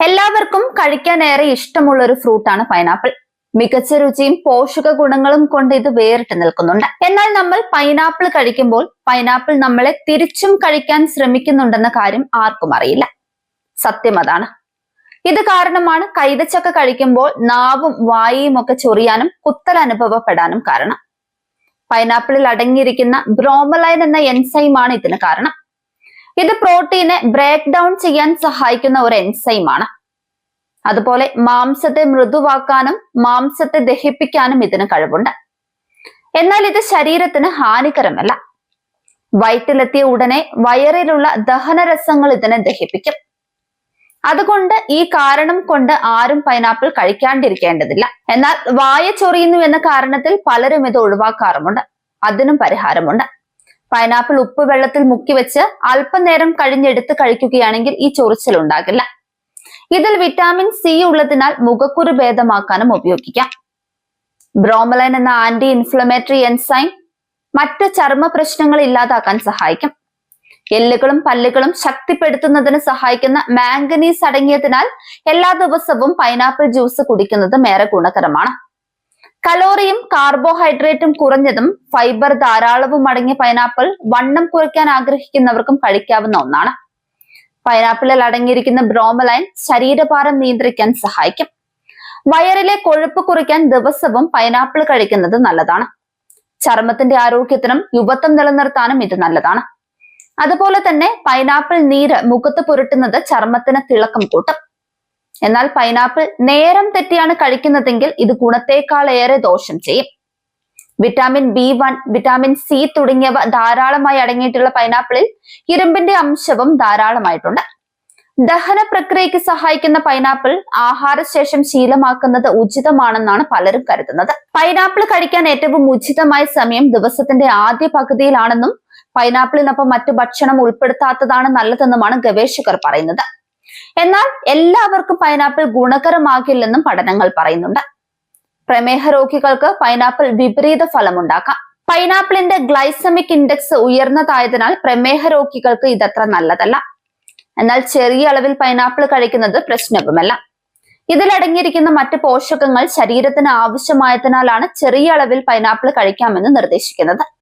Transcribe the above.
എല്ലാവർക്കും കഴിക്കാൻ ഏറെ ഇഷ്ടമുള്ള ഒരു ഫ്രൂട്ടാണ് പൈനാപ്പിൾ മികച്ച രുചിയും പോഷക ഗുണങ്ങളും കൊണ്ട് ഇത് വേറിട്ട് നിൽക്കുന്നുണ്ട്. എന്നാൽ നമ്മൾ പൈനാപ്പിൾ കഴിക്കുമ്പോൾ പൈനാപ്പിൾ നമ്മളെ തിരിച്ചും കഴിക്കാൻ ശ്രമിക്കുന്നുണ്ടെന്ന കാര്യം ആർക്കും അറിയില്ല. സത്യം അതാണ്. ഇത് കാരണമാണ് കൈതച്ചക്ക കഴിക്കുമ്പോൾ നാവും വായയും ഒക്കെ ചൊറിയാനും കുത്തൽ അനുഭവപ്പെടാനും കാരണം. പൈനാപ്പിളിൽ അടങ്ങിയിരിക്കുന്ന ബ്രോമലൈൻ എന്ന എൻസൈമാണ് ഇതിന് കാരണം. ഇത് പ്രോട്ടീനെ ബ്രേക്ക് ഡൗൺ ചെയ്യാൻ സഹായിക്കുന്ന ഒരു എൻസൈമാണ് അതുപോലെ മാംസത്തെ മൃദുവാക്കാനും മാംസത്തെ ദഹിപ്പിക്കാനും ഇതിന് കഴിവുണ്ട്. എന്നാൽ ഇത് ശരീരത്തിന് ഹാനികരമല്ല. വയറ്റിലെത്തിയ ഉടനെ വയറിലുള്ള ദഹനരസങ്ങൾ ഇതിനെ ദഹിപ്പിക്കും. അതുകൊണ്ട് ഈ കാരണം കൊണ്ട് ആരും പൈനാപ്പിൾ കഴിക്കാണ്ടിരിക്കേണ്ടതില്ല. എന്നാൽ വായ ചൊറിയുന്നു എന്ന കാരണത്തിൽ പലരും ഇത് ഒഴിവാക്കാറുമുണ്ട്. അതിനും പരിഹാരമുണ്ട്. പൈനാപ്പിൾ ഉപ്പ് വെള്ളത്തിൽ മുക്കി വെച്ച് അല്പനേരം കഴിഞ്ഞെടുത്ത് കഴിക്കുകയാണെങ്കിൽ ഈ ചൊറിച്ചിൽ ഉണ്ടാകില്ല. ഇതിൽ വിറ്റാമിൻ സി ഉള്ളതിനാൽ മുഖക്കുരു ഭേദമാക്കാനും ഉപയോഗിക്കാം. ബ്രോമലൈൻ എന്ന ആന്റി ഇൻഫ്ലമേറ്ററി എൻസൈം മറ്റ് ചർമ്മ പ്രശ്നങ്ങൾ ഇല്ലാതാക്കാൻ സഹായിക്കും. എല്ലുകളും പല്ലുകളും ശക്തിപ്പെടുത്തുന്നതിന് സഹായിക്കുന്ന മാംഗനീസ് അടങ്ങിയതിനാൽ എല്ലാ ദിവസവും പൈനാപ്പിൾ ജ്യൂസ് കുടിക്കുന്നത് ഏറെ ഗുണകരമാണ്. കലോറിയും കാർബോഹൈഡ്രേറ്റും കുറഞ്ഞതും ഫൈബർ ധാരാളവും അടങ്ങിയ പൈനാപ്പിൾ വണ്ണം കുറയ്ക്കാൻ ആഗ്രഹിക്കുന്നവർക്കും കഴിക്കാവുന്ന ഒന്നാണ്. പൈനാപ്പിളിൽ അടങ്ങിയിരിക്കുന്ന ബ്രോമലൈൻ ശരീരഭാരം നിയന്ത്രിക്കാൻ സഹായിക്കും. വയറിലെ കൊഴുപ്പ് കുറയ്ക്കാൻ ദിവസവും പൈനാപ്പിൾ കഴിക്കുന്നത് നല്ലതാണ്. ചർമ്മത്തിന്റെ ആരോഗ്യത്തിനും യുവത്വം നിലനിർത്താനും ഇത് നല്ലതാണ്. അതുപോലെ തന്നെ പൈനാപ്പിൾ നീര് മുഖത്ത് പുരട്ടുന്നത് ചർമ്മത്തിന് തിളക്കം കൂട്ടും. എന്നാൽ പൈനാപ്പിൾ നേരം തെറ്റിയാണ് കഴിക്കുന്നതെങ്കിൽ ഇത് ഗുണത്തേക്കാൾ ഏറെ ദോഷം ചെയ്യും. Vitamin B one vitamin C തുടങ്ങിയവ ധാരാളമായി അടങ്ങിയിട്ടുള്ള പൈനാപ്പിളിൽ ഇരുമ്പിന്റെ അംശവും ധാരാളമായിട്ടുണ്ട്. ദഹന പ്രക്രിയയ്ക്ക് സഹായിക്കുന്ന പൈനാപ്പിൾ ആഹാരശേഷം ശീലമാക്കുന്നത് ഉചിതമാണെന്നാണ് പലരും കരുതുന്നത്. പൈനാപ്പിൾ കഴിക്കാൻ ഏറ്റവും ഉചിതമായ സമയം ദിവസത്തിന്റെ ആദ്യ പകുതിയിലാണെന്നും പൈനാപ്പിളിനൊപ്പം മറ്റു ഭക്ഷണം ഉൾപ്പെടുത്താത്തതാണ് നല്ലതെന്നുമാണ് ഗവേഷകർ പറയുന്നത്. എന്നാൽ എല്ലാവർക്കും പൈനാപ്പിൾ ഗുണകരമാകില്ലെന്നും പഠനങ്ങൾ പറയുന്നുണ്ട്. പ്രമേഹ രോഗികൾക്ക് പൈനാപ്പിൾ വിപരീത ഫലമുണ്ടാക്കാം. പൈനാപ്പിളിന്റെ ഗ്ലൈസമിക് ഇൻഡെക്സ് ഉയർന്നതായതിനാൽ പ്രമേഹ രോഗികൾക്ക് ഇതത്ര നല്ലതല്ല. എന്നാൽ ചെറിയ അളവിൽ പൈനാപ്പിൾ കഴിക്കുന്നത് പ്രശ്നവുമല്ല. ഇതിലടങ്ങിയിരിക്കുന്ന മറ്റ് പോഷകങ്ങൾ ശരീരത്തിന് ആവശ്യമായതിനാലാണ് ചെറിയ അളവിൽ പൈനാപ്പിൾ കഴിക്കാമെന്ന് നിർദ്ദേശിക്കുന്നത്.